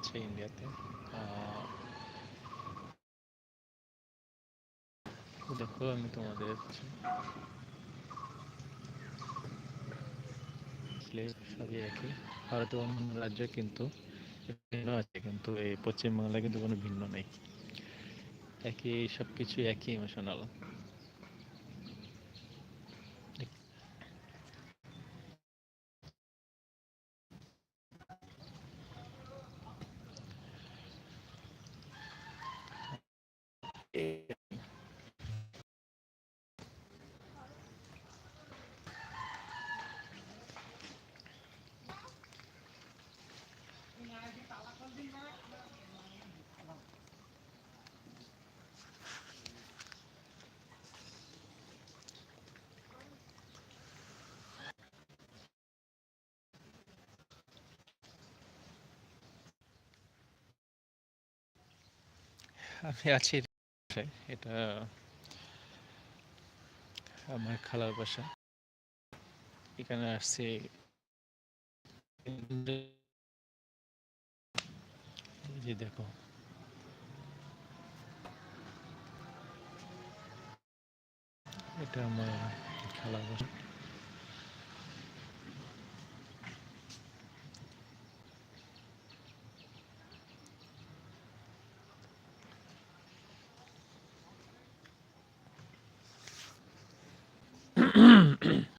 আছে ইন্ডিয়াতে। দেখো আমি তোমাদের সবই একই। ভারতের অন্যান্য রাজ্যে কিন্তু ভিন্ন আছে, কিন্তু এই পশ্চিমবাংলায় কিন্তু কোনো ভিন্ন নেই। একই সব কিছু একই ইমোশনাল me atirei. এটা আমার খালার বাসা। এখানে আসছে যে দেখো। এটা আমার খালার বাসা।